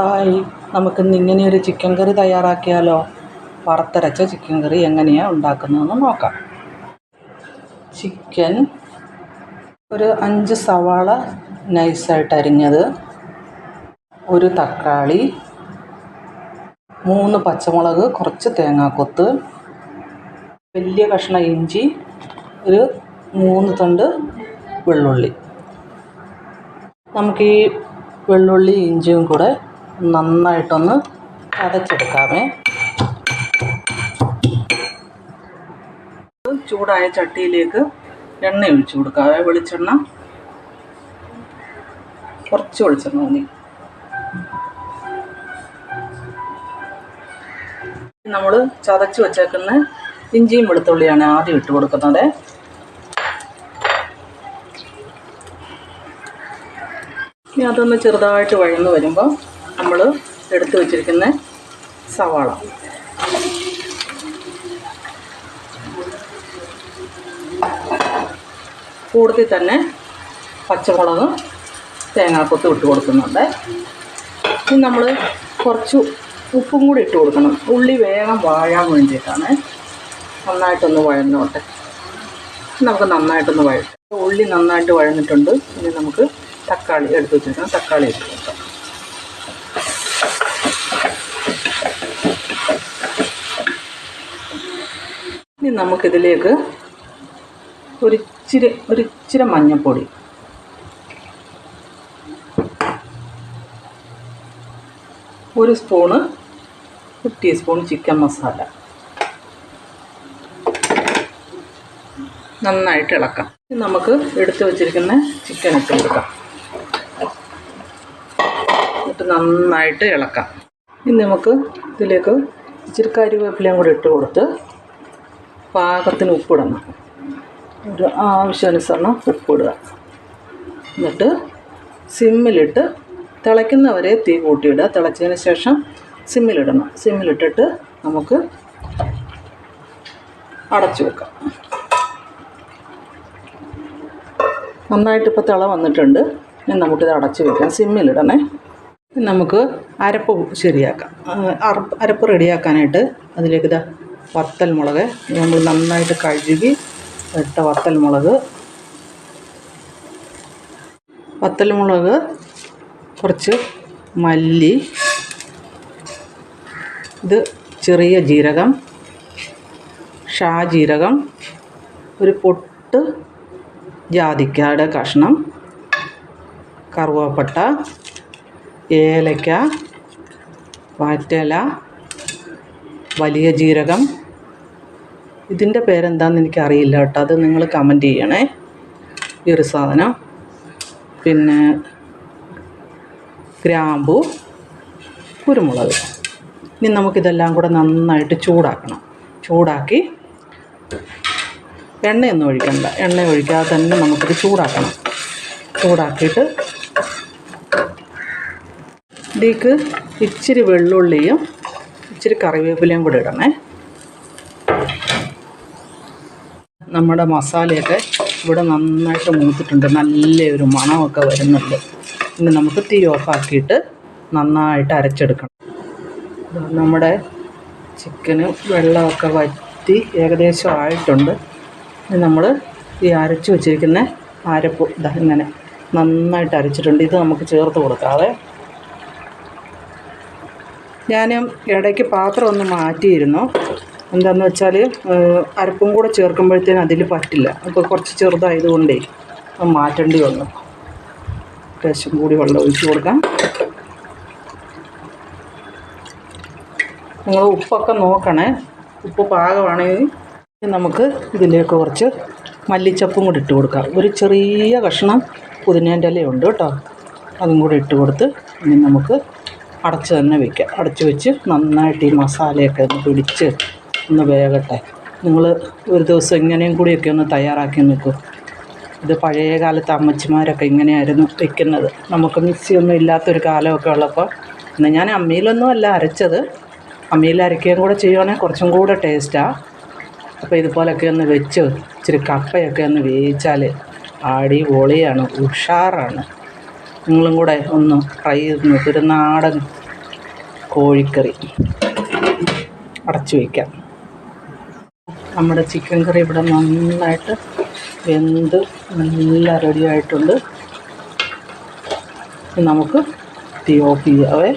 Hi ഇങ്ങനെ ഒരു chicken കറി തയ്യാറാക്കിയാലോ? വറുത്തരച്ച ചിക്കൻ കറി എങ്ങനെയാണ് ഉണ്ടാക്കുന്നതെന്ന് നോക്കാം. ചിക്കൻ ഒരു അഞ്ച് സവാള നൈസായിട്ട് അരിഞ്ഞത്. ഒരു തക്കാളി. മൂന്ന് പച്ചമുളക് കുറച്ച് തേങ്ങാക്കൊത്ത്. വലിയ കഷ്ണ ഇഞ്ചി. ഒരു മൂന്ന് തണ്ട് വെള്ളുള്ളി. നമുക്ക് ഈ വെള്ളുള്ളി ഇഞ്ചിയും കൂടെ നന്നായിട്ടൊന്ന് ചതച്ചെടുക്കാമേ ചൂടായ ചട്ടിയിലേക്ക് എണ്ണ ഒഴിച്ചു കൊടുക്കാവേ വെളിച്ചെണ്ണ. കുറച്ച് വെളിച്ചെണ്ണ മതി. നമ്മൾ ചതച്ച് വെച്ചേക്കുന്ന ഇഞ്ചിയും വെളുത്തുള്ളിയാണ് ആദ്യം ഇട്ട് കൊടുക്കുന്നത്. ഇനി അതൊന്ന് ചെറുതായിട്ട് വഴന്ന് വരുമ്പോൾ നമ്മൾ എടുത്തു വച്ചിരിക്കുന്ന സവാള. കൂടുതൽ തന്നെ പച്ചമുളകും തേങ്ങാക്കൊത്ത് ഇട്ട് കൊടുക്കുന്നുണ്ട്. ഇനി നമ്മൾ കുറച്ച് ഉപ്പും കൂടി ഇട്ട് കൊടുക്കണം. ഉള്ളി വേഗം വാഴാൻ വേണ്ടിയിട്ടാണ്. നന്നായിട്ടൊന്ന് വഴന്നോട്ടെ. നമുക്ക് നന്നായിട്ടൊന്ന് വഴ ഉള്ളി നന്നായിട്ട് വഴന്നിട്ടുണ്ട്. ഇനി നമുക്ക് തക്കാളി എടുത്ത് വെച്ചിരിക്കണം. തക്കാളി ഇട്ട് കൊടുക്കാം. ഇനി നമുക്കിതിലേക്ക് ഒരിച്ചിരി ഒരിച്ചിരി മഞ്ഞൾപ്പൊടി. ഒരു സ്പൂണ് ഒരു ടീസ്പൂൺ ചിക്കൻ മസാല. നന്നായിട്ട് ഇളക്കാം. നമുക്ക് എടുത്തു വച്ചിരിക്കുന്ന ചിക്കൻ ഇട്ട് കൊടുക്കാം. എന്നിട്ട് നന്നായിട്ട് ഇളക്കാം. ഇനി നമുക്ക് ഇതിലേക്ക് ഇച്ചിരി കരിവേപ്പിലയും കൂടി ഇട്ട് കൊടുത്ത് പാകത്തിന് ഉപ്പിടണം. ഒരു ആവശ്യാനുസരണം ഉപ്പിടുക. എന്നിട്ട് സിമ്മിലിട്ട് തിളയ്ക്കുന്നവരെ തീ കൂട്ടിയിടുക. തിളച്ചതിന് ശേഷം സിമ്മിലിടണം. സിമ്മിലിട്ടിട്ട് നമുക്ക് അടച്ചു വെക്കാം. നന്നായിട്ട് ഇപ്പോൾ തിള വന്നിട്ടുണ്ട്. ഇനി നമുക്കിത് അടച്ചു വെക്കാം. സിമ്മിലിടണേ. നമുക്ക് അരപ്പ് ശരിയാക്കാം. അരപ്പ് റെഡിയാക്കാനായിട്ട് അതിലേക്ക് ഇതാ വത്തൽ മുളക് നമ്മൾ നന്നായിട്ട് കഴുകി ഇട്ട വത്തൽ മുളക് വത്തൽ മുളക് കുറച്ച് മല്ലി. ഇത് ചെറിയ ജീരകം. ഷാജീരകം ഒരു പൊട്ട് ജാതിക്കയുടെ കഷ്ണം. കറുവാപ്പട്ട. ഏലക്ക. വാറ്റല. വലിയ ജീരകം. ഇതിന്റെ പേരെന്താണെന്ന് എനിക്കറിയില്ല കേട്ടോ. അത് നിങ്ങൾ കമന്റ് ചെയ്യണേ. ഈ ഒരു സാധനം. പിന്നെ ഗ്രാമ്പു കുരുമുളക്. ഇനി നമുക്കിതെല്ലാം കൂടെ നന്നായിട്ട് ചൂടാക്കണം. ചൂടാക്കി എണ്ണയൊന്നും ഒഴിക്കണ്ട. എണ്ണ ഒഴിക്കാതെ തന്നെ നമുക്കിത് ചൂടാക്കണം. ചൂടാക്കിയിട്ട് ഇതിലേക്ക് ഇച്ചിരി വെള്ളുള്ളിയും ഇച്ചിരി കറിവേപ്പിലയും കൂടി ഇടണേ. നമ്മുടെ മസാലയൊക്കെ ഇവിടെ നന്നായിട്ട് മൂത്തിട്ടുണ്ട്. നല്ലൊരു മണമൊക്കെ വരുന്നുണ്ട്. ഇനി നമുക്ക് തീ ഓഫാക്കിയിട്ട് നന്നായിട്ട് അരച്ചെടുക്കണം. നമ്മുടെ ചിക്കന് വെള്ളമൊക്കെ വറ്റി ഏകദേശം ആയിട്ടുണ്ട്. നമ്മൾ ഈ അരച്ച് വെച്ചിരിക്കുന്ന അരപ്പ് ഇങ്ങനെ നന്നായിട്ട് അരച്ചിട്ടുണ്ട്. ഇത് നമുക്ക് ചേർത്ത് കൊടുക്കാതെ ഞാൻ ഇടയ്ക്ക് പാത്രം ഒന്ന് മാറ്റിയിരുന്നു. എന്താണെന്ന് വെച്ചാൽ അരപ്പും കൂടെ ചേർക്കുമ്പോഴത്തേനും അതിൽ പറ്റില്ല. അപ്പോൾ കുറച്ച് ചെറുതായതുകൊണ്ടേ മാറ്റേണ്ടി വന്നു. ലേശം കൂടി വെള്ളം ഒഴിച്ച് കൊടുക്കാം. നിങ്ങൾ ഉപ്പൊക്കെ നോക്കണേ. ഉപ്പ് പാകമാണെങ്കിൽ നമുക്ക് ഇതിലേക്ക് കുറച്ച് മല്ലിച്ചപ്പും കൂടി ഇട്ട് കൊടുക്കാം. ഒരു ചെറിയ കഷ്ണം പുതിനേന്റെ ഇലയുണ്ട് കേട്ടോ. അതും കൂടി ഇട്ട് കൊടുത്ത് ഇനി നമുക്ക് അടച്ച് തന്നെ വെക്കാം അടച്ച് വെച്ച് നന്നായിട്ട് ഈ മസാലയൊക്കെ ഒന്ന് പിടിച്ച് ഒന്ന് വേകട്ടെ നിങ്ങൾ ഒരു ദിവസം ഇങ്ങനെയും കൂടിയൊക്കെ ഒന്ന് തയ്യാറാക്കി നോക്കൂ ഇത് പഴയ കാലത്ത് അമ്മച്ചിമാരൊക്കെ ഇങ്ങനെയായിരുന്നു വെക്കുന്നത്. നമുക്ക് മിക്സിയൊന്നും ഇല്ലാത്തൊരു കാലമൊക്കെ ഉള്ളപ്പോൾ ഇന്ന് ഞാൻ അമ്മിയിലൊന്നും അല്ല അരച്ചത്. അമ്മിയിൽ അരയ്ക്കുകയും കൂടെ ചെയ്യുവാണെങ്കിൽ കുറച്ചും കൂടെ ടേസ്റ്റാണ് അപ്പോൾ ഇതുപോലൊക്കെ ഒന്ന് വെച്ച് ഇച്ചിരി കപ്പയൊക്കെ ഒന്ന് വേവിച്ചാൽ അടിപൊളിയാണ് ഉഷാറാണ്. നിങ്ങളും കൂടെ ഒന്ന് ട്രൈ ചെയ്ത് നോക്ക്. നാടൻ കോഴിക്കറി അടച്ചു വയ്ക്കാം നമ്മുടെ ചിക്കൻ കറി ഇവിടെ നന്നായിട്ട് വെന്ത് നല്ല റെഡിയായിട്ടുണ്ട് നമുക്ക് തീ ഓഫ് ചെയ്യാവേ